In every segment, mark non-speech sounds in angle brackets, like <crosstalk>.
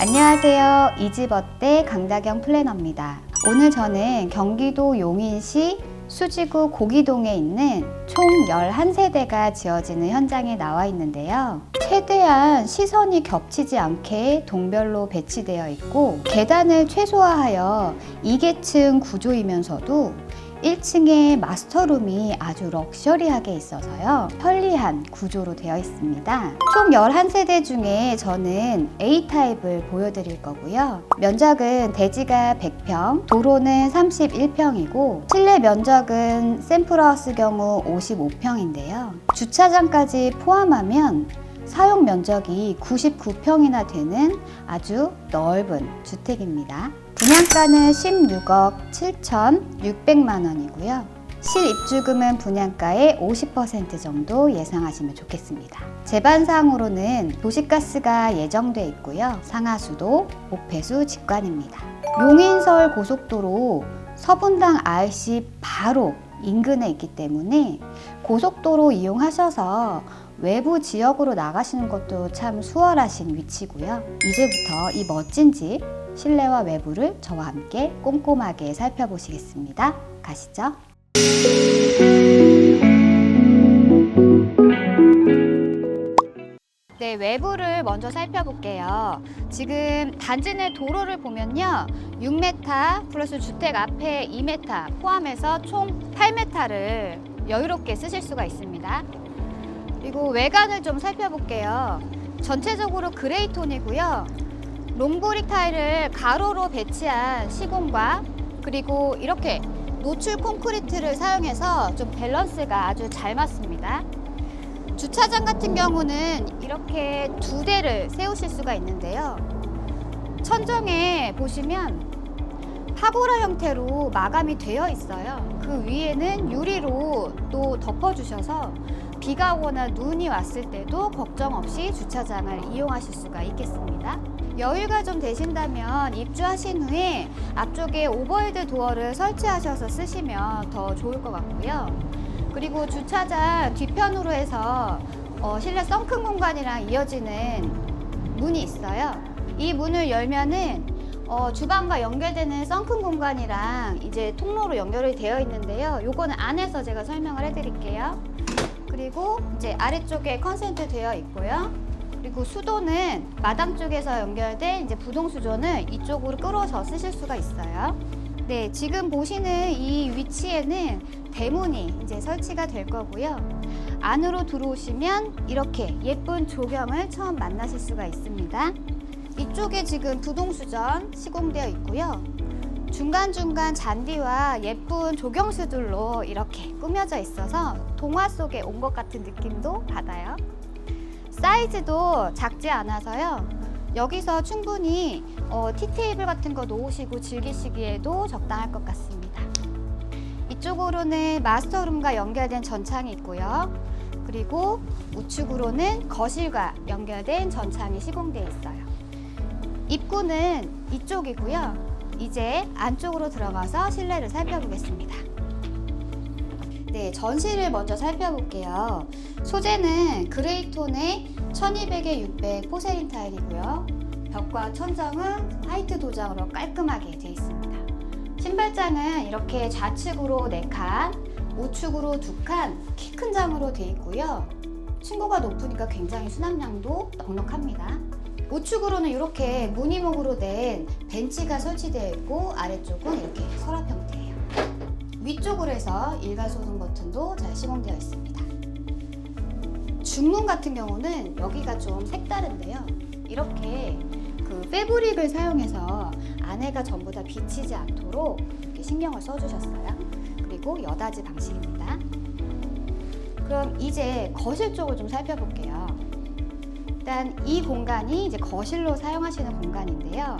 안녕하세요. 이집어때 강다경 플래너입니다. 오늘 저는 경기도 용인시 수지구 고기동에 있는 총 11세대가 지어지는 현장에 나와 있는데요. 최대한 시선이 겹치지 않게 동별로 배치되어 있고 계단을 최소화하여 2계층 구조이면서도 1층에 마스터룸이 아주 럭셔리하게 있어서요. 편리한 구조로 되어 있습니다. 총 11세대 중에 저는 A타입을 보여드릴 거고요. 면적은 대지가 100평, 도로는 31평이고 실내 면적은 샘플하우스 경우 55평인데요. 주차장까지 포함하면 사용 면적이 99평이나 되는 아주 넓은 주택입니다. 분양가는 16억 7,600만 원이고요. 실입주금은 분양가의 50% 정도 예상하시면 좋겠습니다. 제반상으로는 도시가스가 예정돼 있고요. 상하수도 목폐수 직관입니다. 용인서울 고속도로 서분당 RC 바로 인근에 있기 때문에 고속도로 이용하셔서 외부 지역으로 나가시는 것도 참 수월하신 위치고요. 이제부터 이 멋진 집 실내와 외부를 저와 함께 꼼꼼하게 살펴보시겠습니다. 가시죠. 네, 외부를 먼저 살펴볼게요. 지금 단지 내 도로를 보면요. 6m 플러스 주택 앞에 2m 포함해서 총 8m를 여유롭게 쓰실 수가 있습니다. 그리고 외관을 좀 살펴볼게요. 전체적으로 그레이 톤이고요. 롱브릭 타일을 가로로 배치한 시공과 그리고 이렇게 노출 콘크리트를 사용해서 좀 밸런스가 아주 잘 맞습니다. 주차장 같은 경우는 이렇게 두 대를 세우실 수가 있는데요. 천정에 보시면 파고라 형태로 마감이 되어 있어요. 그 위에는 유리로 또 덮어주셔서 비가 오거나 눈이 왔을 때도 걱정 없이 주차장을 이용하실 수가 있겠습니다. 여유가 좀 되신다면 입주하신 후에 앞쪽에 오버헤드 도어를 설치하셔서 쓰시면 더 좋을 것 같고요. 그리고 주차장 뒤편으로 해서 어, 실내 썬큰 공간이랑 이어지는 문이 있어요. 이 문을 열면은 어, 주방과 연결되는 썬큰 공간이랑 이제 통로로 연결이 되어 있는데요. 요거는 안에서 제가 설명을 해드릴게요. 그리고 이제 아래쪽에 컨센트 되어 있고요. 그리고 수도는 마당 쪽에서 연결된 이제 부동 수조는 이쪽으로 끌어서 쓰실 수가 있어요. 네, 지금 보시는 이 위치에는 대문이 이제 설치가 될 거고요. 안으로 들어오시면 이렇게 예쁜 조경을 처음 만나실 수가 있습니다. 이쪽에 지금 부동수전 시공되어 있고요. 중간중간 잔디와 예쁜 조경수들로 이렇게 꾸며져 있어서 동화 속에 온 것 같은 느낌도 받아요. 사이즈도 작지 않아서요. 여기서 충분히 어, 티테이블 같은 거 놓으시고 즐기시기에도 적당할 것 같습니다. 이쪽으로는 마스터룸과 연결된 전창이 있고요. 그리고 우측으로는 거실과 연결된 전창이 시공되어 있어요. 입구는 이쪽이고요. 이제 안쪽으로 들어가서 실내를 살펴보겠습니다. 네, 전실을 먼저 살펴볼게요. 소재는 그레이톤의 1200에 600 포세린 타일이고요. 벽과 천장은 화이트 도장으로 깔끔하게 되어 있습니다. 신발장은 이렇게 좌측으로 4칸, 우측으로 2칸, 키 큰 장으로 되어 있고요. 층고가 높으니까 굉장히 수납량도 넉넉합니다. 우측으로는 이렇게 무늬목으로 된 벤치가 설치되어 있고 아래쪽은 이렇게 서랍 형태예요. 위쪽으로 해서 일괄 소등 버튼도 잘 시공되어 있습니다. 중문 같은 경우는 여기가 좀 색다른데요. 이렇게 그 패브릭을 사용해서 안에가 전부 다 비치지 않도록 이렇게 신경을 써주셨어요. 그리고 여닫이 방식입니다. 그럼 이제 거실 쪽을 좀 살펴볼게요. 일단 이 공간이 이제 거실로 사용하시는 공간인데요.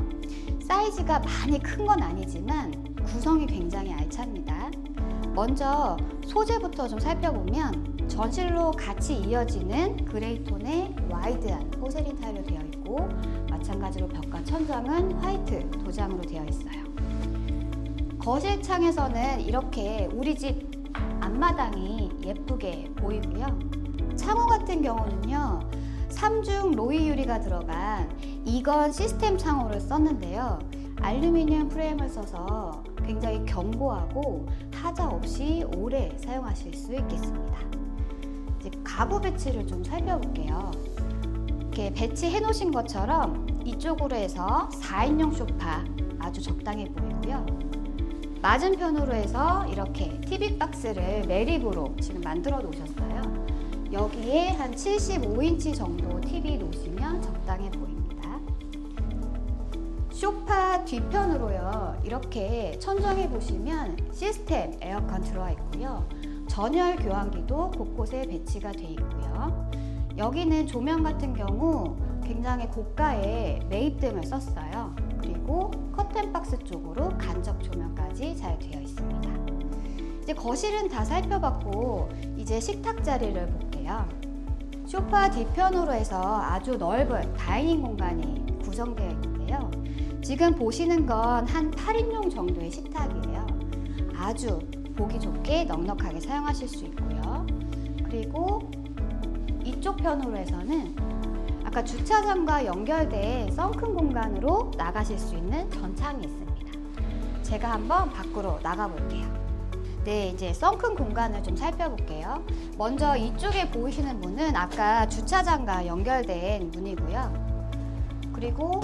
사이즈가 많이 큰 건 아니지만 구성이 굉장히 알찹니다. 먼저 소재부터 좀 살펴보면 전실로 같이 이어지는 그레이톤의 와이드한 포세린 타일로 되어 있고 마찬가지로 벽과 천장은 화이트 도장으로 되어 있어요. 거실 창에서는 이렇게 우리 집 앞마당이 예쁘게 보이고요. 창호 같은 경우는요. 삼중 로이 유리가 들어간 이건 시스템 창호를 썼는데요. 알루미늄 프레임을 써서 굉장히 견고하고 하자 없이 오래 사용하실 수 있겠습니다. 이제 가구 배치를 좀 살펴볼게요. 이렇게 배치해 놓으신 것처럼 이쪽으로 해서 4인용 소파 아주 적당해 보이고요. 맞은편으로 해서 이렇게 TV 박스를 매립으로 지금 만들어 놓으셨어요. 여기에 한 75인치 정도 TV 놓으시면 적당해 보입니다. 소파 뒤편으로요. 이렇게 천정해 보시면 시스템 에어컨 들어와 있고요. 전열 교환기도 곳곳에 배치가 돼 있고요. 여기는 조명 같은 경우 굉장히 고가의 매입등을 썼어요. 그리고 커튼 박스 쪽으로 간접 조명까지 잘 되어 있습니다. 이제 거실은 다 살펴봤고 이제 식탁 자리를 볼게요. 소파 뒤편으로 해서 아주 넓은 다이닝 공간이 구성되어 있는데요. 지금 보시는 건 한 8인용 정도의 식탁이에요. 아주 보기 좋게 넉넉하게 사용하실 수 있고요. 그리고 이쪽 편으로 해서는 아까 주차장과 연결된 썬큰 공간으로 나가실 수 있는 전창이 있습니다. 제가 한번 밖으로 나가 볼게요. 네, 이제 썬큰 공간을 좀 살펴볼게요. 먼저 이쪽에 보이시는 문은 아까 주차장과 연결된 문이고요. 그리고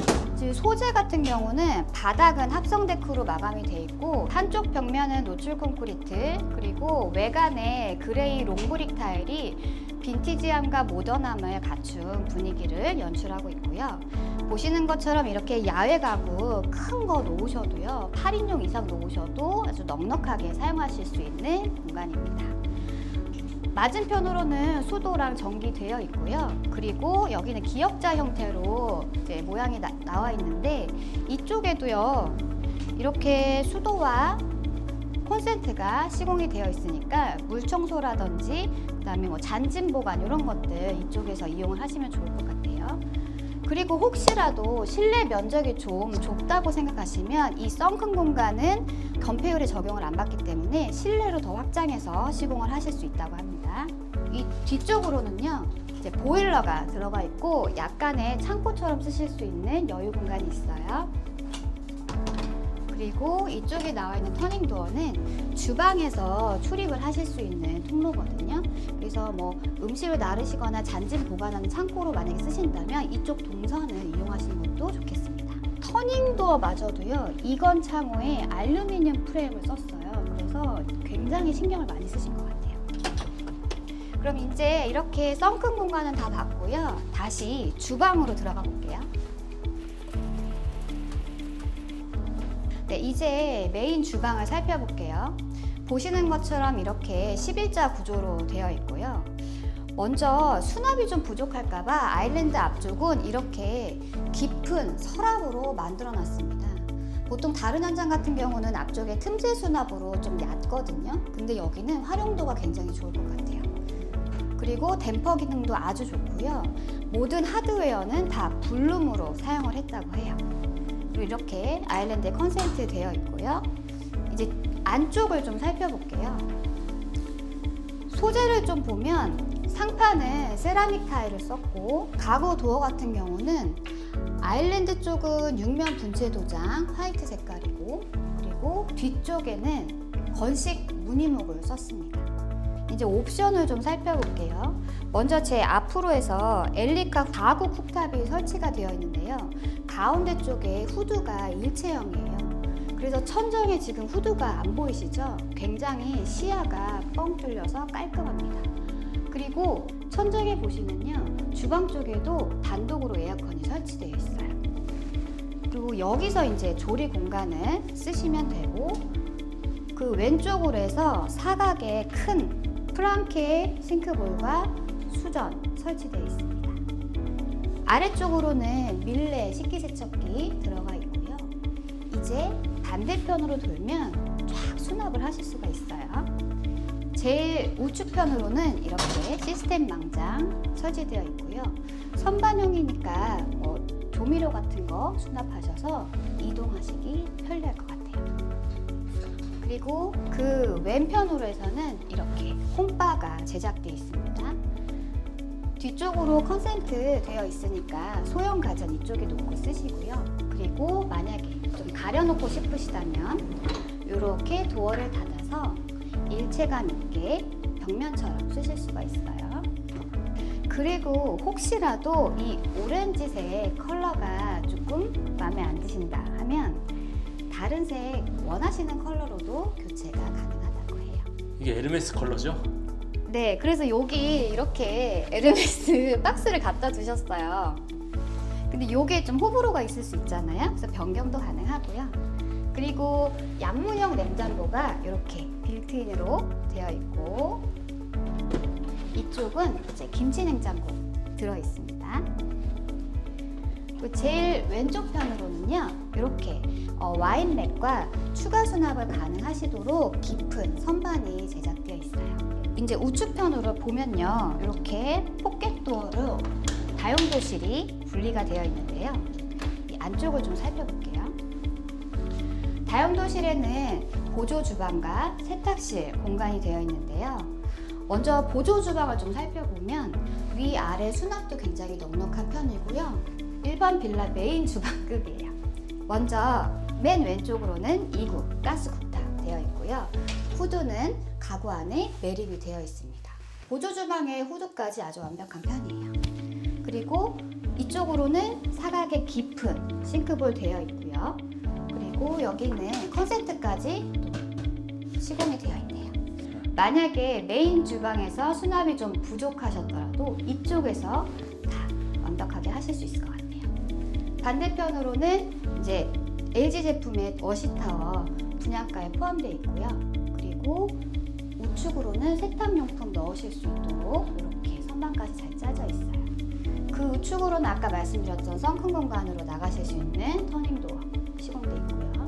소재 같은 경우는 바닥은 합성 데크로 마감이 돼 있고 한쪽 벽면은 노출 콘크리트 그리고 외관에 그레이 롱브릭 타일이 빈티지함과 모던함을 갖춘 분위기를 연출하고 있고요. 보시는 것처럼 이렇게 야외 가구 큰 거 놓으셔도요. 8인용 이상 놓으셔도 아주 넉넉하게 사용하실 수 있는 공간입니다. 맞은편으로는 수도랑 전기 되어 있고요. 그리고 여기는 기역자 형태로 이제 모양이 나, 나와 있는데 이쪽에도요. 이렇게 수도와 콘센트가 시공이 되어 있으니까 물 청소라든지 그다음에 뭐 잔짐 보관 이런 것들 이쪽에서 이용을 하시면 좋을 것 같아요. 그리고 혹시라도 실내 면적이 좀 좁다고 생각하시면 이 썬큰 공간은 건폐율에 적용을 안 받기 때문에 실내로 더 확장해서 시공을 하실 수 있다고 합니다. 이 뒤쪽으로는요. 이제 보일러가 들어가 있고 약간의 창고처럼 쓰실 수 있는 여유 공간이 있어요. 그리고 이쪽에 나와 있는 터닝 도어는 주방에서 출입을 하실 수 있는 통로거든요. 그래서 뭐 음식을 나르시거나 잔짐 보관하는 창고로 만약에 쓰신다면 이쪽 동선을 이용하시는 것도 좋겠습니다. 터닝 도어마저도요. 이건 창호에 알루미늄 프레임을 썼어요. 그래서 굉장히 신경을 많이 쓰신 것 같아요. 그럼 이제 이렇게 썬큰 공간은 다 봤고요. 다시 주방으로 들어가 볼게요. 네, 이제 메인 주방을 살펴볼게요. 보시는 것처럼 이렇게 11자 구조로 되어 있고요. 먼저 수납이 좀 부족할까봐 아일랜드 앞쪽은 이렇게 깊은 서랍으로 만들어 놨습니다. 보통 다른 현장 같은 경우는 앞쪽에 틈새 수납으로 좀 얕거든요. 근데 여기는 활용도가 굉장히 좋을 것 같아요. 그리고 댐퍼 기능도 아주 좋고요. 모든 하드웨어는 다 블룸으로 사용을 했다고 해요. 그리고 이렇게 아일랜드에 컨센트 되어 있고요. 이제 안쪽을 좀 살펴볼게요. 소재를 좀 보면 상판은 세라믹 타일을 썼고 가구 도어 같은 경우는 아일랜드 쪽은 육면 분체 도장 화이트 색깔이고 그리고 뒤쪽에는 건식 무늬목을 썼습니다. 이제 옵션을 좀 살펴볼게요. 먼저 제 앞으로 해서 엘리카 가구 쿡탑이 설치가 되어 있는데요. 가운데 쪽에 후드가 일체형이에요. 그래서 천정에 지금 후드가 안 보이시죠? 굉장히 시야가 뻥 뚫려서 깔끔합니다. 그리고 천정에 보시면요. 주방 쪽에도 단독으로 에어컨이 설치되어 있어요. 그리고 여기서 이제 조리 공간을 쓰시면 되고 그 왼쪽으로 해서 사각의 큰 프랑케 싱크볼과 수전 설치되어 있습니다. 아래쪽으로는 밀레 식기세척기 들어가 있고요. 이제 반대편으로 돌면 쫙 수납을 하실 수가 있어요. 제일 우측편으로는 이렇게 시스템 망장 설치되어 있고요. 선반용이니까 뭐 조미료 같은 거 수납하셔서 이동하시기 편리할 것 같아요. 그리고 그 왼편으로 해서는 이렇게 홈바가 제작되어 있습니다. 뒤쪽으로 컨센트 되어 있으니까 소형 가전 이쪽에 놓고 쓰시고요. 그리고 만약에 좀 가려놓고 싶으시다면 이렇게 도어를 닫아서 일체감 있게 벽면처럼 쓰실 수가 있어요. 그리고 혹시라도 이 오렌지색 컬러가 조금 마음에 안 드신다 다른 색 원하시는 컬러로도 교체가 가능하다고 해요. 이게 에르메스 컬러죠? 네, 그래서 여기 이렇게 에르메스 <laughs> 박스를 갖다 주셨어요. 근데 요게 좀 호불호가 있을 수 있잖아요. 그래서 변경도 가능하고요. 그리고 양문형 냉장고가 이렇게 빌트인으로 되어 있고 이쪽은 이제 김치 냉장고 들어 있습니다. 그리고 제일 왼쪽 편으로는요, 이렇게 어, 와인 렉과 추가 수납을 가능하시도록 깊은 선반이 제작되어 있어요. 이제 우측편으로 보면요, 이렇게 포켓도어로 다용도실이 분리가 되어 있는데요. 이 안쪽을 좀 살펴볼게요. 다용도실에는 보조 주방과 세탁실 공간이 되어 있는데요. 먼저 보조 주방을 좀 살펴보면 위 아래 수납도 굉장히 넉넉한 편이고요. 일반 빌라 메인 주방급이에요. 먼저 맨 왼쪽으로는 2구 가스 쿡탑 되어 있고요. 후드는 가구 안에 매립이 되어 있습니다. 보조 주방의 후드까지 아주 완벽한 편이에요. 그리고 이쪽으로는 사각의 깊은 싱크볼 되어 있고요. 그리고 여기는 컨센트까지 또 시공이 되어 있네요. 만약에 메인 주방에서 수납이 좀 부족하셨더라도 이쪽에서 다 완벽하게 하실 수 있을 것 같아요. 반대편으로는 이제 LG 제품의 워시타워 분양가에 포함되어 있고요. 그리고 우측으로는 세탁용품 넣으실 수 있도록 이렇게 선반까지 잘 짜져 있어요. 그 우측으로는 아까 말씀드렸던 성큰 공간으로 나가실 수 있는 터닝도어 시공되어 있고요.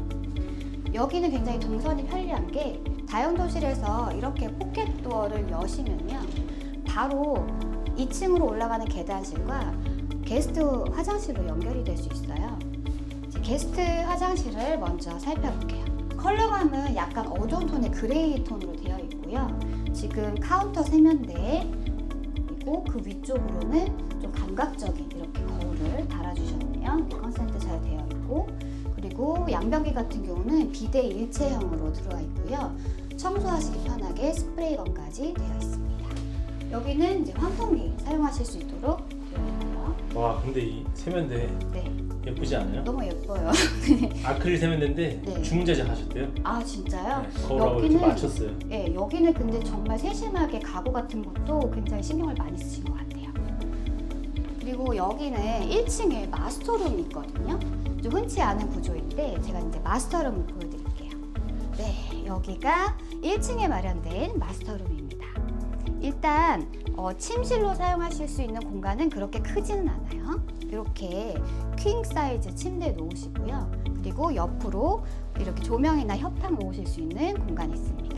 여기는 굉장히 동선이 편리한 게 다용도실에서 이렇게 포켓도어를 여시면요. 바로 2층으로 올라가는 계단실과 게스트 화장실로 연결이 될 수 있어요. 게스트 화장실을 먼저 살펴볼게요. 컬러감은 약간 어두운 톤의 그레이 톤으로 되어 있고요. 지금 카운터 세면대 그리고 그 위쪽으로는 좀 감각적인 이렇게 거울을 달아주셨네요. 컨센트 잘 되어 있고 그리고 양변기 같은 경우는 비대 일체형으로 들어와 있고요. 청소하시기 편하게 스프레이건까지 되어 있습니다. 여기는 이제 환풍기 사용하실 수 있도록. 와 근데 이 세면대 네, 예쁘지 않아요? 너무 예뻐요. <laughs> 아크릴 세면대인데 네. 중제작 하셨대요? 아 진짜요? 네, 거울하고 이렇게 여기는- 맞췄어요. 네, 여기는 근데 정말 세심하게 가구 같은 것도 굉장히 신경을 많이 쓰신 것 같아요. 그리고 여기는 1층에 마스터룸이 있거든요. 좀 흔치 않은 구조인데 제가 이제 마스터룸을 보여드릴게요. 네, 여기가 1층에 마련된 마스터룸입니다. 일단 어, 침실로 사용하실 수 있는 공간은 그렇게 크지는 않아요. 이렇게 퀸 사이즈 침대 놓으시고요. 그리고 옆으로 이렇게 조명이나 협탁 놓으실 수 있는 공간이 있습니다.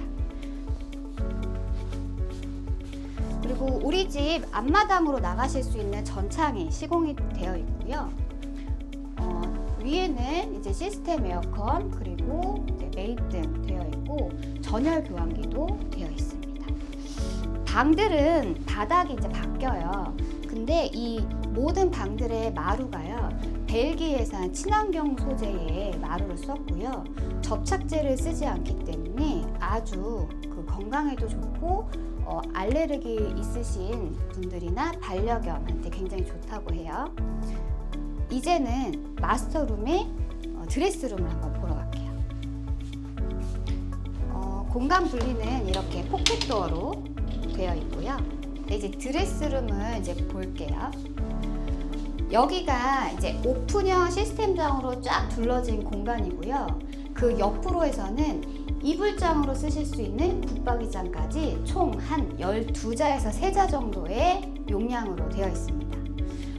그리고 우리 집 앞마당으로 나가실 수 있는 전창이 시공이 되어 있고요. 어, 위에는 이제 시스템 에어컨 그리고 매입등 되어 있고 전열 교환기도 되어 있습니다. 방들은 바닥이 이제 바뀌어요. 근데 이 모든 방들의 마루가요. 벨기에산 친환경 소재의 마루를 썼고요. 접착제를 쓰지 않기 때문에 아주 그 건강에도 좋고 어, 알레르기 있으신 분들이나 반려견한테 굉장히 좋다고 해요. 이제는 마스터룸의 어, 드레스룸을 한번 보러 갈게요. 어, 공간 분리는 이렇게 포켓도어로 되어 있고요. 네, 이제 드레스룸을 이제 볼게요. 여기가 이제 오픈형 시스템장으로 쫙 둘러진 공간이고요. 그 옆으로에서는 이불장으로 쓰실 수 있는 붙박이장까지 총 한 12자에서 3자 정도의 용량으로 되어 있습니다.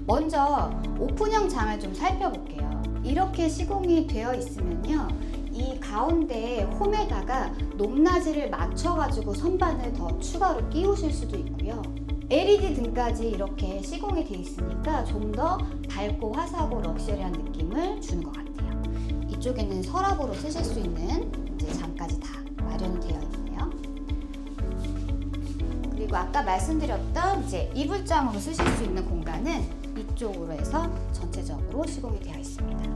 먼저 오픈형 장을 좀 살펴볼게요. 이렇게 시공이 되어 있으면요. 이 가운데 홈에다가 높낮이를 맞춰가지고 선반을 더 추가로 끼우실 수도 있고요. LED 등까지 이렇게 시공이 되어 있으니까 좀 더 밝고 화사하고 럭셔리한 느낌을 주는 것 같아요. 이쪽에는 서랍으로 쓰실 수 있는 이제 장까지 다 마련이 되어 있네요. 그리고 아까 말씀드렸던 이제 이불장으로 쓰실 수 있는 공간은 이쪽으로 해서 전체적으로 시공이 되어 있습니다.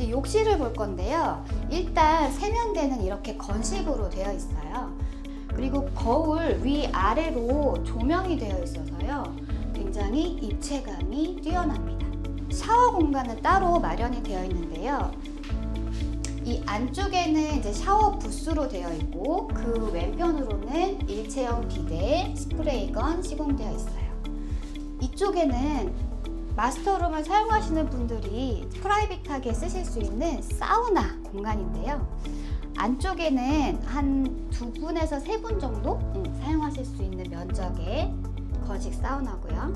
이제 욕실을 볼 건데요. 일단 세면대는 이렇게 건식으로 되어 있어요. 그리고 거울 위 아래로 조명이 되어 있어서요. 굉장히 입체감이 뛰어납니다. 샤워 공간은 따로 마련이 되어 있는데요. 이 안쪽에는 이제 샤워 부스로 되어 있고 그 왼편으로는 일체형 비데 스프레이건 시공되어 있어요. 이쪽에는 마스터룸을 사용하시는 분들이 프라이빗하게 쓰실 수 있는 사우나 공간인데요. 안쪽에는 한 두 분에서 세 분 정도 음, 사용하실 수 있는 면적의 거직 사우나고요.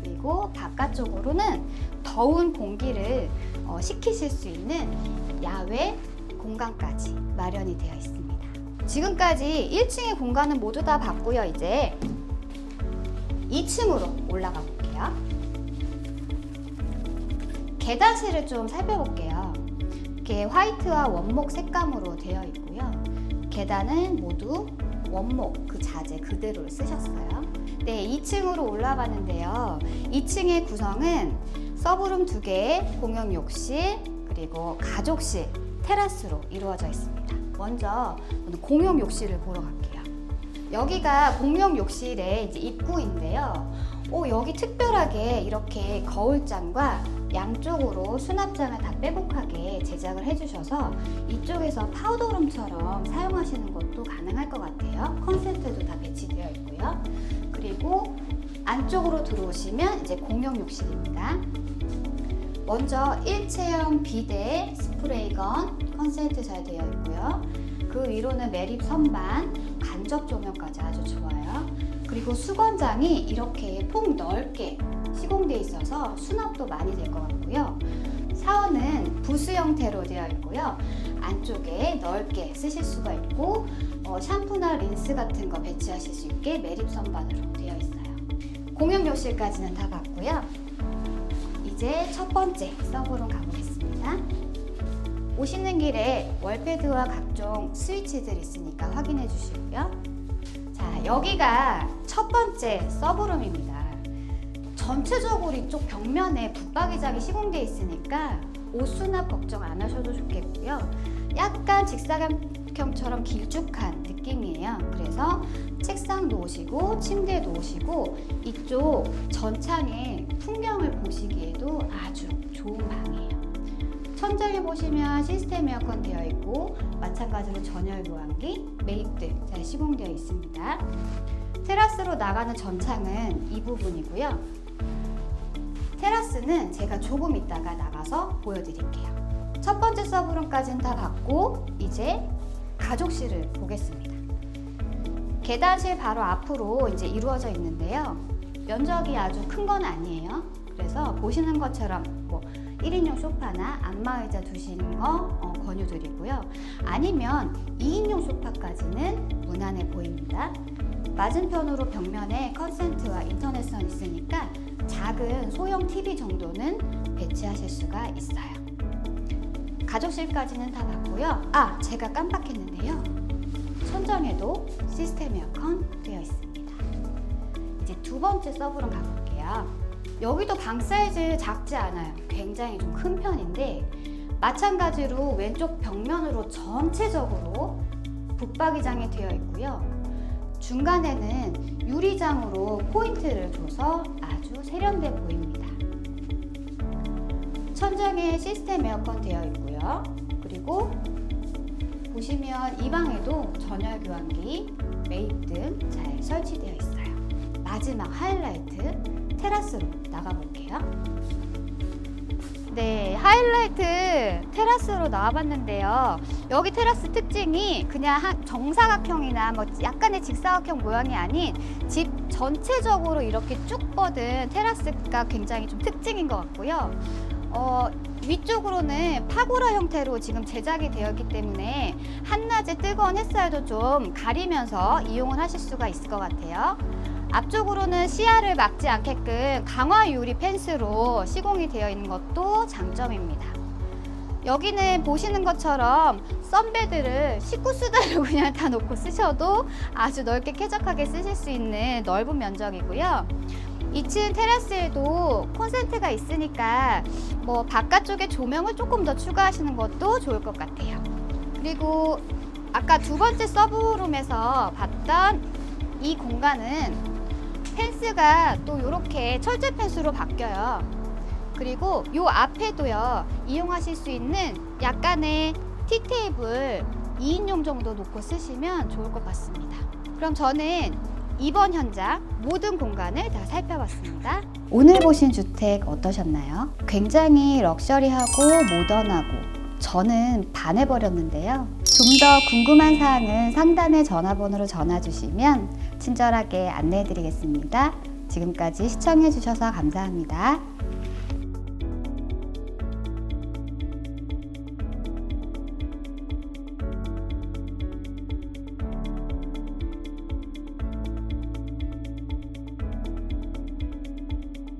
그리고 바깥쪽으로는 더운 공기를 어, 식히실 수 있는 야외 공간까지 마련이 되어 있습니다. 지금까지 1층의 공간은 모두 다 봤고요. 이제 2층으로 올라가 볼게요. 계단실을 좀 살펴볼게요. 이렇게 화이트와 원목 색감으로 되어 있고요. 계단은 모두 원목 그 자재 그대로 쓰셨어요. 네, 2층으로 올라가는데요. 2층의 구성은 서브룸 두 개, 공용 욕실, 그리고 가족실, 테라스로 이루어져 있습니다. 먼저 공용 욕실을 보러 갈게요. 여기가 공용 욕실의 이제 입구인데요. 오, 여기 특별하게 이렇게 거울장과 양쪽으로 수납장을 다 빼곡하게 제작을 해주셔서 이쪽에서 파우더룸처럼 사용하시는 것도 가능할 것 같아요. 컨센트도 다 배치되어 있고요. 그리고 안쪽으로 들어오시면 이제 공용 욕실입니다. 먼저 일체형 비데 스프레이건 컨센트 잘 되어 있고요. 그 위로는 매립 선반, 간접 조명까지 아주 좋아요. 그리고 수건장이 이렇게 폭 넓게 시공되어 있어서 수납도 많이 될 것 같고요. 샤워는 부스 형태로 되어 있고요. 안쪽에 넓게 쓰실 수가 있고 어, 샴푸나 린스 같은 거 배치하실 수 있게 매립 선반으로 되어 있어요. 공용 욕실까지는 다 봤고요. 이제 첫 번째 서브룸 가보겠습니다. 오시는 길에 월패드와 각종 스위치들 있으니까 확인해 주시고요. 자, 여기가 첫 번째 서브룸입니다. 전체적으로 이쪽 벽면에 붙박이장이 시공되어 있으니까 옷 수납 걱정 안 하셔도 좋겠고요. 약간 직사각형처럼 길쭉한 느낌이에요. 그래서 책상 놓으시고 침대 놓으시고 이쪽 전창에 풍경을 보시기에도 아주 좋은 방이에요. 천장에 보시면 시스템 에어컨 되어 있고 마찬가지로 전열 교환기, 매입등 잘 시공되어 있습니다. 테라스로 나가는 전창은 이 부분이고요. 테라스는 제가 조금 있다가 나가서 보여드릴게요. 첫 번째 서브룸까지는 다 봤고 이제 가족실을 보겠습니다. 계단실 바로 앞으로 이제 이루어져 있는데요. 면적이 아주 큰 건 아니에요. 그래서 보시는 것처럼 뭐 1인용 소파나 안마의자 두시는 거 어, 권유드리고요. 아니면 2인용 소파까지는 무난해 보입니다. 맞은편으로 벽면에 컨센트와 인터넷선 있으니까 작은 소형 TV 정도는 배치하실 수가 있어요. 가족실까지는 다 봤고요. 아, 제가 깜빡했는데요. 천장에도 시스템 에어컨 되어 있습니다. 이제 두 번째 서브룸 가볼게요. 여기도 방 사이즈 작지 않아요. 굉장히 좀 큰 편인데 마찬가지로 왼쪽 벽면으로 전체적으로 붙박이장이 되어 있고요. 중간에는 유리장으로 포인트를 줘서 아주 세련돼 보입니다. 천장에 시스템 에어컨 되어 있고요. 그리고 보시면 이 방에도 전열 교환기, 매입 등 잘 설치되어 있어요. 마지막 하이라이트 테라스로 나가볼게요. 네, 하이라이트 테라스로 나와봤는데요. 여기 테라스 특징이 그냥 한 정사각형이나 뭐 약간의 직사각형 모양이 아닌 집 전체적으로 이렇게 쭉 뻗은 테라스가 굉장히 좀 특징인 것 같고요. 어, 위쪽으로는 파고라 형태로 지금 제작이 되어 있기 때문에 한낮에 뜨거운 햇살도 좀 가리면서 이용을 하실 수가 있을 것 같아요. 앞쪽으로는 시야를 막지 않게끔 강화 유리 펜스로 시공이 되어 있는 것도 장점입니다. 여기는 보시는 것처럼 썬베드를 식구 수다로 그냥 다 놓고 쓰셔도 아주 넓게 쾌적하게 쓰실 수 있는 넓은 면적이고요. 2층 테라스에도 콘센트가 있으니까 뭐 바깥쪽에 조명을 조금 더 추가하시는 것도 좋을 것 같아요. 그리고 아까 두 번째 서브룸에서 봤던 이 공간은 펜스가 또 이렇게 철제 펜스로 바뀌어요. 그리고 요 앞에도요 이용하실 수 있는 약간의 티 테이블 2인용 정도 놓고 쓰시면 좋을 것 같습니다. 그럼 저는 이번 현장 모든 공간을 다 살펴봤습니다. 오늘 보신 주택 어떠셨나요? 굉장히 럭셔리하고 모던하고 저는 반해버렸는데요. 좀 더 궁금한 사항은 상단의 전화번호로 전화 주시면 친절하게 안내해 드리겠습니다. 지금까지 시청해 주셔서 감사합니다.